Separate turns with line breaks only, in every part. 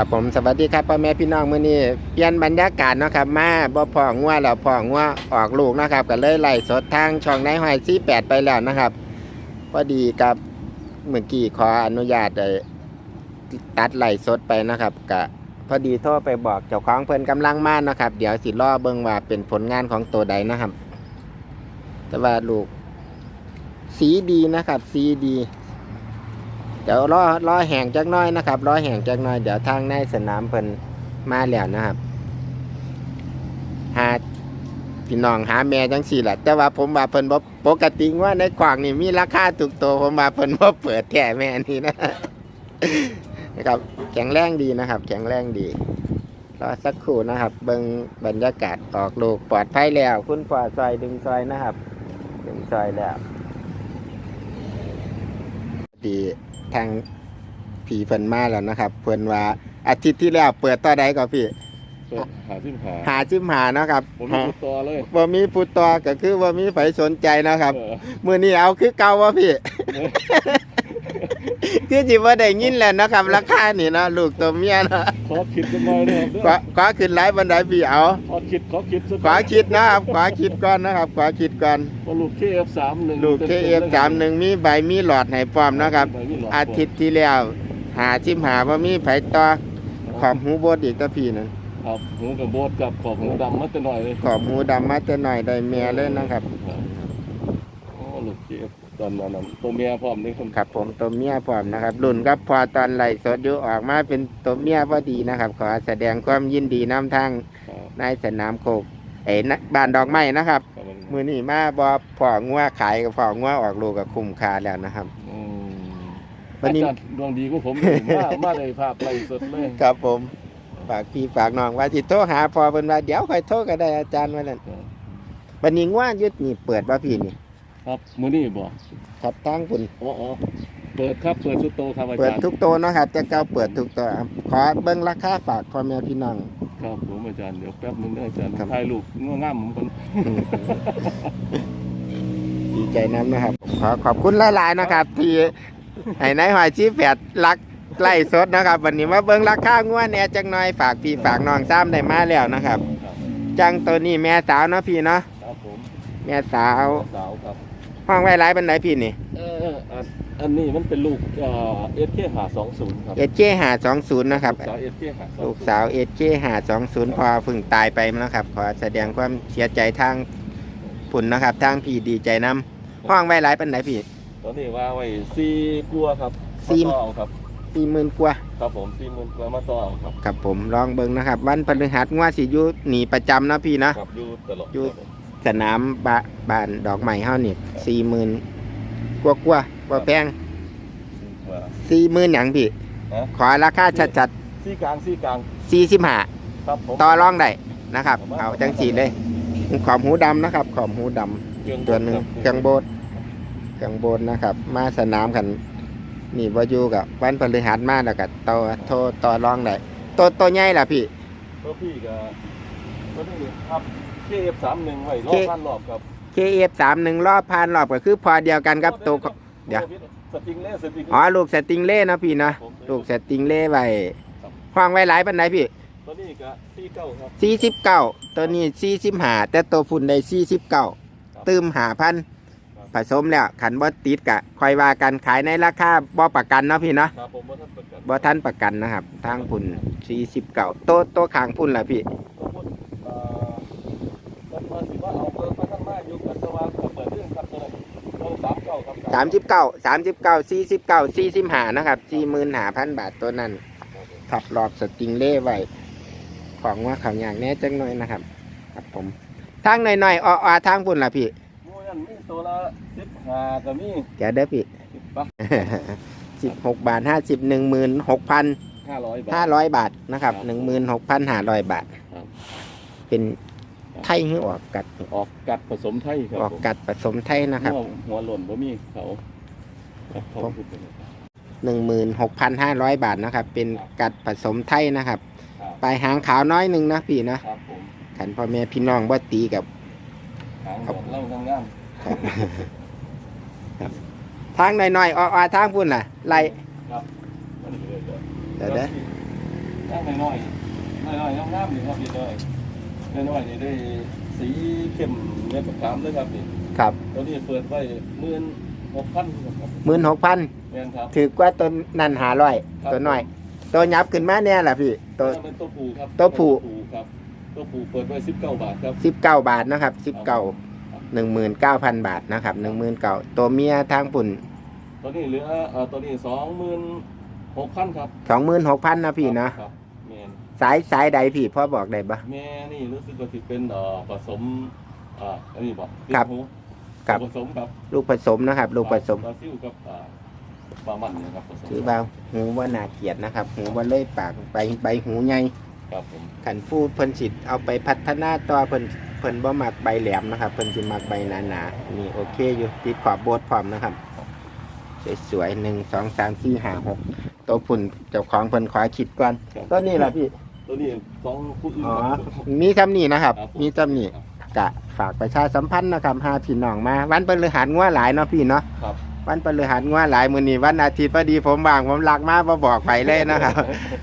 ครับผมสวัสดีครับพ่อแม่พี่น้องมื้อนี้เปลี่ยนบรรยากาศเนาะครับมาบ่พองัวแล้วพองัวออกลูกนะครับก็เลยไล่สดทางช่องนายหอย48ไปแล้วนะครับพอดีกับเมื่อกี้ขออนุญาตได้ตัดไล่สดไปนะครับก็พอดีโทรไปบอกเจ้าของเพิ่นกำลังมานะครับ เดี๋ยวสิรอเบิ่งว่าเป็นผลงานของตัวใดนะครับ แต่ว่าลูก สีดีนะครับ สีดี ดี๋ยวรอรอแห่งจักน้อยนะครับรอแห่งจักน้อยเดี๋ยวทางในสนามเพิ่นมาแล้วนะครับ หาพี่น้องหาแม่จังสี่แหละแต่ว่าผมว่าเพิ่นบ่ปกติว่าในกว่างนี่มีราคาถูกตัวผมว่าเพิ่นบ่เปิดแท้แม่นี่นะนะครับแข็งแรงดีนะครับ แข็งแรงดีรอสักครู่นะครับ เบิงบรรยากาศออกลูกปลอดภัยแล้ว คุณปอดซอยดึงซอยนะครับ ดึงซอยแล้ว ดี ทางผีเพิ่นมาแล้วนะครับ เพิ่นว่าอาทิตย์ที่แล้วเปิดต่อใดก็พี่
เปิดหาซิมหา
หาจิมหาเนาะครับ
ผมมีตัวเลย
บ่มีผู้ต่อก็คือบ่มีไผสนใจเนาะครับ
เออ
มื้อนี้เอาคือเก่าบ่พี่ คือสิบ่ได้ยินแล้วนะครับ ราคานี่เนาะลูกตัวเมียเนาะ
ขอคิดกันหน่อยนะครับ
ขอขอขึ้นหลายบันไดพี่เอา
ขอคิดขอคิดสัก
ขอคิดนะครับขอคิดก่อนนะครับขอคิดก่อน
ว่าลูก KF31
ลูก KF31 มีใบมีหลอดให้พร้อมเนาะครับ อาทิตย์ที่แล้วหาจิมหาบ่มีไผต่อขอบหูบดอีกตะพี่นั่น
ครับหูกับโบดกับขอบหูดำมาแต่หน่อยเลย
ขอบหูดำมาแต่หน่อยได้แม่เลยนะครับ
โอ้ลูก KF ตอนนั้นตัวเมียพร้อมนี่ครับ
ครับผมตัวเมียพร้อมนะครับรุ่นครับพอตอนไหลฟ์สดอยู่ออกมาเป็นตัวเมียพอดีนะครับ ขอแสดงความยินดีน้ำทาง
ครับ
ในสนามโคกเอ้ยนะบ้านดอกไม้นะครับ
ครับผม
มือนี้มาบอพองัวขายกับพองัวออกลูกกับคุ้มค่าแล้วนะครับ
อืม
วันนี้
อาจารย์ดวงดีกว่าผมเลยมามาได้ภาพไล่สดเลย
ครับผมฝากพี่ฝากน้องว่าที่โทรหาพอเป็นว่าเดี๋ยวค่อยโทรก็ได้อาจารย์ว่านั่นวันนี้งัวยุดนี่เปิดว่าพี่นี่
ครับมื้อนี้บ่
ครับทางคุณ
อ๋ออ๋อเปิดครับเปิดสุดโตครับอา
เปิด
จารย์
ทุกโตวเนาะครับจะเก้าเปิดทุกโตัวครับขอเบิ้งราคาฝากพ่อแม่พี่น้อง
ครับผมอาจารย์เดี๋ยวแป๊บนึงได้อาจารย์
ครับ
ถ่ายรูปง่วงง่ามผมคน
ดีใจน้ำนะครับผมขอขอบคุณหลายๆนะครับ ที่ให้นายหอยชีแปดรักไล่สดนะครับ วันนี้มาเบิ้งราคางัวแหน่จังหน่อยฝากพี่ฝากน้องซ้ำได้มาแล้วนะครับ
ครับ
จังตัวนี้แม่สาวเนาะพี่เนาะ
ครับผม
แม่สาว
สาวครับ
ห้องไว้หลายเป็นไหนพี่นี่
เอออันอันนี้มันเป็นลูกเอ่อเอสเคหาสองศูนย์ครับ
เอเจหาสองศูนย์นะครับ
สาวเอสเคหาสอง
ลูกสาวเอเจหาสองศูนย์พอเพึ่งตายไปนะครับ ขอแสดงความเสียใจทางผุนนะครับ ทางพี่ดีใจน้ำห้องไว้หลายเป็นไหนพี่
ตอนนี้ว่าไว้สี่กลัวครับ
สี่
มาต่อเอาครับ
สี่หมื่นกว่า
ครับผมสี่หมื่นกว่ามาต่อเอาครับ
ครับผมลองเบิ่งนะครับ วันพฤหัสงวดสิอยุหนีประจำนะพี่นะ
ครับอยู่ตลอด
อยู่ สนามบะบานดอกไม้เฮานี่สี่หมื่นกว่ากว่าๆว่าแพง
ว่า
สี่หมื่นหยังพี่
ฮะ
ขอราคาชัด
สี่กลางสี่กลาง
ๆสี่สิบห้า
ครับผม
ต่อรองได้นะครับ เอาจังสีเลย ขอบหูดำนะครับ ขอบหูดำ
เครื่อง
ตัวหนึ่ง
ครับ
เครื่องโบดเครื่องโบดนะครับ มาสนามกัน นี่ว่าอยู่กับวันพฤหัสมาแล้วก็ต่อโทรต่อรองได้ตัวตัวใหญ่ล่ะพี่
ตัวพี่ก็ตัวนี้ครับ เคเอฟสามหนึ่งไว้รอ
K
บพันรอบครับ
KF สามหนึ่งรอบพันรอบก็คือพอเดียวกันครับตัวเดี๋ยว
สติงเล่สติงเล่
อ๋อลูกสติงเล่นะพี่นะ
ผม
ลูกสติงเล่ไว้
ครับ
ห้องไว้หลายปันไหนพี่
ตัวนี้ก็สี่เก้าครับ
สี่สิบเก้าตัวนี้สี่สิบห้าแต่ตัวฝุ่นได้สี่สิบเก้า
ครับ
ตืมหาพัน
ครับ
ผสมแล้วขันบ่ติดกะคอยว่ากันขายในราคาบ่ประกันเนาะพี่เนาะ
ครับผมว่าท่านประกัน
บ่ท่านประกันนะครับทางพุ่นสี่สิบเก้าตัวตัวขางพุ่นล่ะพี่
ตัวพุ่นเอ่อมันมาสิ ว่าเอาเบอร์มาทั้งมาอยู่กันแต่ว่าเปิดเรื่องครับตัวนั้นตัวสามเก้าครับ
สามสิบเก้าสามสิบเก้าสี่สิบเก้าสี่สิบห้านะครับสี่หมื่นห้าพันบาทตัวนั้นทับรอบสติงเล่ไว้ของว่าเขาอย่างแน่จังหน่อยนะครับ ครับผมทางหน่อยๆอ้อๆทางพุ่นล่ะพี่
มูยันมีตัวละสิบห้าก็มี
เดี๋ยวเด้อพี่
สิบปะ
สิบหกบาทห้าสิบหนึ่งหมื่นหกพัน
ห้าร้อยบาท
ห้าร้อยบาทนะครับ
ครับ
หนึ่งหมื่นหกพันห้าร้อยบาท
ครับ
เป็น ไทยหรือออกกัด
ออกกัดผสมไทยครับ
ออกกัดผสมไทยนะครับ
หัวหัวหล่นบ่มีเขาครับเขา
ผม
พูดไปเลย
หนึ่งหมื่นหกพันห้าร้อยบาทนะครับ เป็นกัดผสมไทยนะครับ
ครับ
ปลายหางขาวน้อยหนึ่งนะพี่นะครับ
ผม
ขันพ่อแม่พี่น้องบ่ตีกับ
หางหมดเล่างาม
ครับครับทางหน่อยๆอ้อๆทางพุ่นล่ะไล่
ๆครับมันเลยเดี๋ยว
เดี๋ยวเด้อ
ย่างน้อยๆน้อยๆงามๆนี่ครับพี่น้อย น้อยๆนี่ได้สีเข้มเนื้อขามเลยครับนี่
ครับ
ตัวนี้เปิดไว้หมื่นหกพันครับ
หมื่นหกพัน
แม่นครับ
ถือกว่าตัวนั่นหาร้อย
ครับ
ตัวน้อย ตัวยับขึ้นมาเนี่ยแหละพี่ตัว
ถ้าเป็นตัวผูครับ
ตัวผู้
ครับตัวผูเปิดไว้สิบเก้าบาทครับ
สิบเก้าบาทนะครับสิบเก้าหนึ่งหมื่นเก้าพันบาทนะครับหนึ่งหมื่นเก้าตัวเมียทางปุ่น
ตัวนี้เหลือเอ่อตัวนี้สองหมื่นหกพันครับ
สองหมื่นหกพันนะพี่นะ ครับ
แม่น
สายสายใดพี่พ่อบอกได้ปะ
แม่นี่รู้สึกว่าสิเป็นเอ่อผสมอ่าอันนี้บอก
ครับ
หู
ครับ
ผสมกับ
ลูกผสมนะครับ ลูกผสม
บราซิลกับอ่าปลามันนะครับผสม
ถือเบาหูว่านาเกลียดนะครับ หูว่าเลื่อยปากไปใบหูใหญ่
ครับผม
ขันผู้เพิ่นสิเอาไปพัฒนาต่อเพิ่นเพิ่นบ่มักใบแหลมนะครับ เพิ่นสิมักใบหนาๆนี่โอเคอยู่ติดขอบโบดพร้อมนะครับสวยๆหนึ่งสองสามสี่ห้าหกตัวผุ่นเจ้าของเพิ่นขอคิดก่อน
ครับ
ตัวนี้แหละพี่
ตัวนี้ของผู้อื่น
อ๋อ
ครับ
มีจำนี่นะครับ
ครับผ
มีจำนี่กะฝากประชาสัมพันธ์นะครับหาพี่น้องมา วันพฤหัสงัวหลายเนาะพี่เนาะ
ครับ
วันพฤหัสงัวหลายมื้อนี้วันอาทิตย์พอดีผมว่างผมลักมาบ่บอกไปเลยนะครับ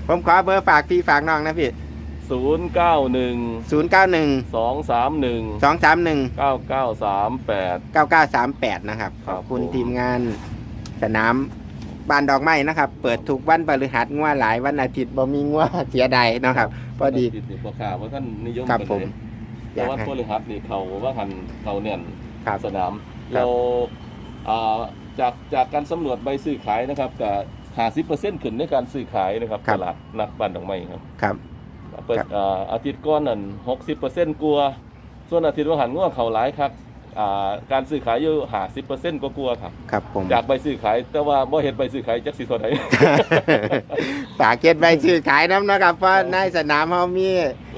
ผมขอเบอร์ฝากพี่ฝากน้องนะพี่
ศูนย์เก้าหนึ่ง
091
สองสามหนึ่ง
231
เก้าเก้าสามแปด
9938 นะครับข
ครับ
อบคุณ
ผม
ทีมงานสนาม บ้านดอกไม้นะครับ เปิดทุกวันพฤหัสงัวหลายวันอาทิตย์บ่มีงัวเสียดายเนาะครับพอดี
ติดนี่ราคาว่าท่านนิยม
ครับ
กัน
ผ
เล
ม
ย
อ
แต่
ยาก
ว่า
ให้
พฤหัสนี่เขาว่าหันเขาแน่น
ครับ
สนาม
ครับ
เราอ่าจากจากการสำรวจใบซื้อขายนะครับกับหาสิเปอร์เซ็นต์ขึ้นในการซื้อขายนะครับตลาดนัดบ้านดอกไม้ครับ
ครับ
เปิด
ครับ
อ่าอาทิตย์ก้อนนั่นหกสิบเปอร์เซ็นต์กลัว ส่วนอาทิตย์ว่าหันง่วเขาหลายครับ อ่าการซื้อขายอยู่หาสิบเปอร์เซ็นต์ก็กลัวครับ
ครับผม
จากใบซื้อขาย แต่ว่าบ่เห็นใบซื้อขายจักสิเท่าไหร่
ฝากเก็บใบซื้อขายน้ำนะครับ เพราะในสนามเขามี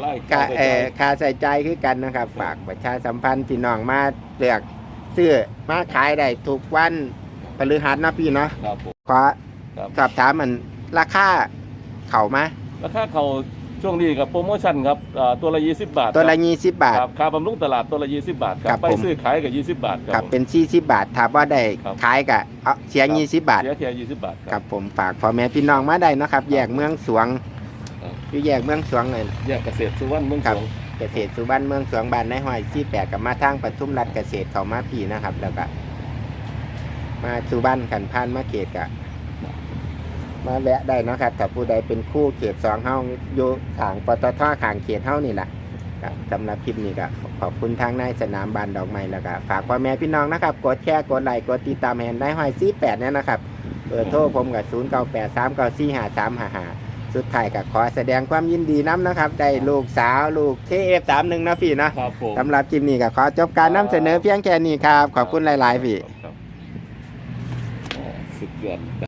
ไล่
กะ
ไป
เอ่อค่าใส่ใจคือกันนะครับ ฝากประชาสัมพันธ์พี่น้องมาเลือกซื้อมาขายได้ทุกวันพฤหัสเนาะพี่เนาะ
ครับผม
ขอ
ครับ
สอบถามมันราคาเข่ามา
ราคาเขา ช่วงนี้กับโปรโมชั่นครับอ่าตัวละยี่สิบบาท
ตัวละ
ครับ
ยี่สิบบาท
ครับค่าบำรุงตลาดตัวละยี่สิบบาทค
ครั
รั
บบ
ไป
ผม
ซื้อขายกับยี่สิบบาท
ครับเป็นสี่สิบบาทถามว่าได้
ครับ
ขายกะเอาเสียยี่สิบบาท
เสียแค่ยี่สิบบาท
ครับผมฝากพ่อแม่พี่น้องมาได้นะครับ แยกเมืองสวง
ครับ
อยู่แยกเมืองสวงเลย
แยกเกษตรสุวรรณเมือง
ครั
ส
บ
อง
เกษตรสุวรรณเมืองสวงบ้านในห้อยที่แปดกับมาทางปทุมรัฐเกษตรเขามาพีนะครับ แล้วก็มาสุวรรณขันพานมาเขตกะ มาแวะได้เนาะครับถ้าผู้ใดเป็นคู่เขตสองเฮาอยู่ขางปตทขางเขตเฮานี่แหละครับสำหรับคลิปนี้ก็ขอบคุณทางนายสนามบานดอกไม้แล้วก็ฝากพ่อแม่พี่น้องนะครับ กดแชร์กดไลค์กดติดตามแฮนได้ห้อยซีแปดเนี่ยนะครับเบอร์โทรผมกับศูนย์เก้าแปดสามเก้าสี่ห้าสามห้าห้าสุดท้ายก็ขอแสดงความยินดีน้ำนะครับ ได้ลูกสาวลูกเทฟสามหนึ่งนะพี่เนาะ
ครับผม
สำหรับคลิปนี้ก็ขอจบการนำเสนอเพียงแค่นี้ครับ ขอบคุณหลาย ๆ พี่
ครับอ๋อสุดยอด